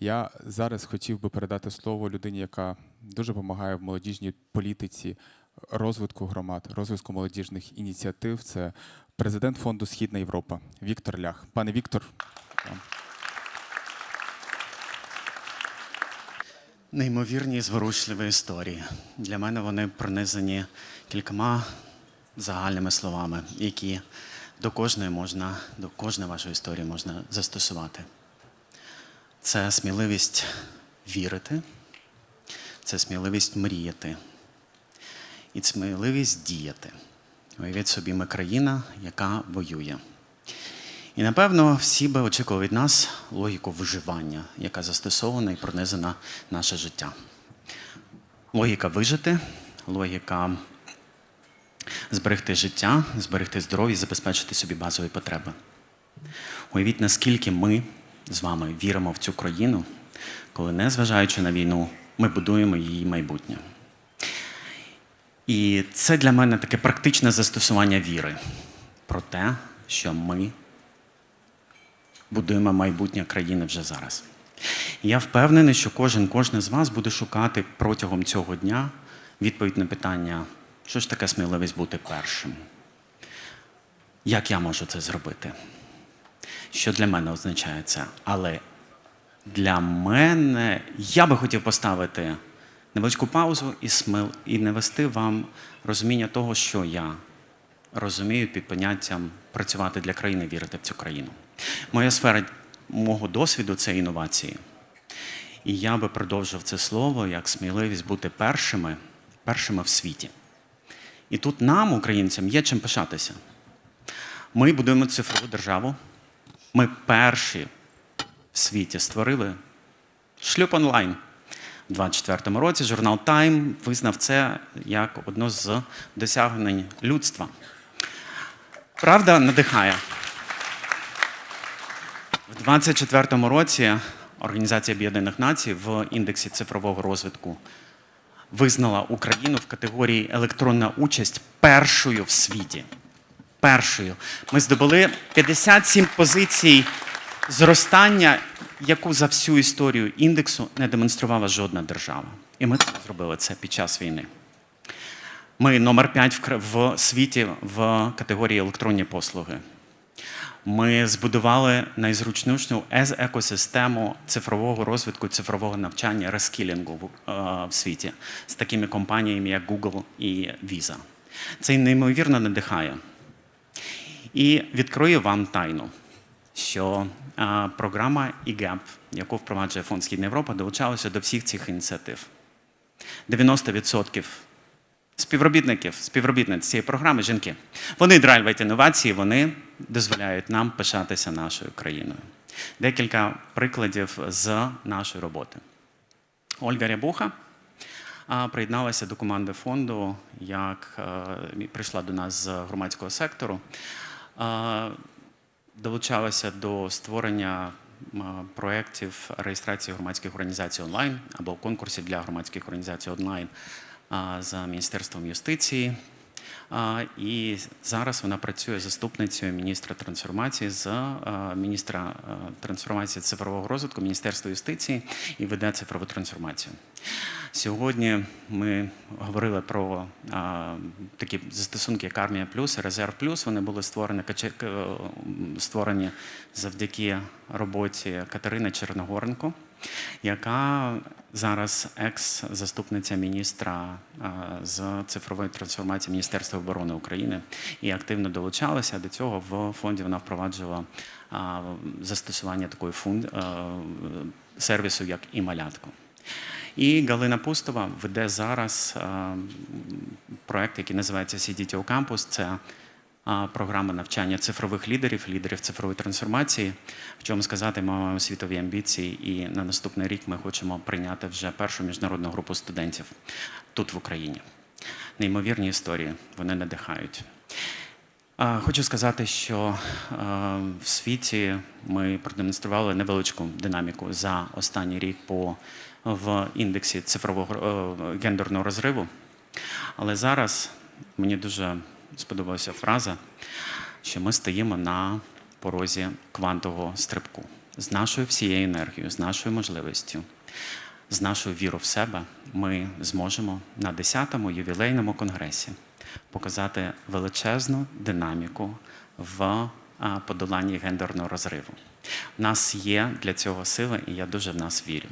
Я зараз хотів би передати слово людині, яка дуже допомагає в молодіжній політиці, розвитку громад, розвитку молодіжних ініціатив. Це президент фонду Східна Європа Віктор Лях. Пане Віктор. Неймовірні зворушливі історії. Для мене вони пронизані кількома загальними словами, які до кожної можна, до кожної вашої історії можна застосувати. Це сміливість вірити, це сміливість мріяти і сміливість діяти. Уявіть собі, ми країна, яка воює. І напевно всі би очікували від нас логіку виживання, яка застосована і пронизана наше життя. Логіка вижити, логіка зберегти життя, зберегти здоров'я забезпечити собі базові потреби. Уявіть, наскільки ми з вами віримо в цю країну, коли, незважаючи на війну, ми будуємо її майбутнє. І це для мене таке практичне застосування віри про те, що ми будуємо майбутнє країни вже зараз. Я впевнений, що кожен, кожен з вас буде шукати протягом цього дня відповідь на питання, що ж таке сміливість бути першим? Як я можу це зробити? Що для мене означає це? Але для мене я би хотів поставити невеличку паузу і смил, і навести вам розуміння того, що я розумію під поняттям працювати для країни, вірити в цю країну. Моя сфера мого досвіду це інновації. І я би продовжив це слово як сміливість бути першими, першими в світі. І тут нам, українцям, є чим пишатися. Ми будуємо цифрову державу. Ми перші в світі створили шлюб онлайн. У 24-му році журнал Time визнав це як одно з досягнень людства. Правда надихає. В 24-му році Організація Об'єднаних Націй в індексі цифрового розвитку визнала Україну в категорії електронна участь першою в світі. Першою. Ми здобули 57 позицій зростання, яку за всю історію індексу не демонструвала жодна держава. І ми зробили це під час війни. Ми номер 5 в, в світі в категорії електронні послуги. Ми збудували найзручнішу екосистему цифрового розвитку, цифрового навчання, рескілінгу в, е, в світі з такими компаніями, як Google і Visa. Це неймовірно надихає. І відкрию вам тайну, що програма EGAP, яку впроваджує Фонд Східна Європа, долучалася до всіх цих ініціатив. 90% співробітників, співробітниць цієї програми жінки. Вони драйвать інновації, вони дозволяють нам пишатися нашою країною. Декілька прикладів з нашої роботи. Ольга Рябуха приєдналася до команди фонду, як е, прийшла до нас з громадського сектору. Долучалася до створення проєктів реєстрації громадських організацій онлайн або конкурсів для громадських організацій онлайн за Міністерством юстиції. І зараз вона працює заступницею міністра трансформації з міністра трансформації цифрового розвитку Міністерства юстиції і веде цифрову трансформацію. Сьогодні ми говорили про а, такі застосунки, як Армія Плюс і Резерв Плюс. Вони були створені, створені завдяки роботі Катерини Черногоренко, яка зараз екс-заступниця міністра з цифрової трансформації Міністерства оборони України і активно долучалася до цього. В фонді вона впроваджувала застосування такої фунд, сервісу, як і малятко. І Галина Пустова веде зараз проект, який називається CDTO Campus. Це а, програма навчання цифрових лідерів, лідерів цифрової трансформації. В чому сказати, ми маємо світові амбіції, і на наступний рік ми хочемо прийняти вже першу міжнародну групу студентів тут в Україні. Неймовірні історії, вони надихають. Хочу сказати, що в світі ми продемонстрували невеличку динаміку за останній рік по в індексі цифрового е, гендерного розриву. Але зараз мені дуже сподобалася фраза, що ми стоїмо на порозі квантового стрибку. з нашою всією енергією, з нашою можливістю, з нашою вірою в себе, ми зможемо на 10-му ювілейному конгресі показати величезну динаміку в подоланні гендерного розриву. У нас є для цього сили, і я дуже в нас вірю.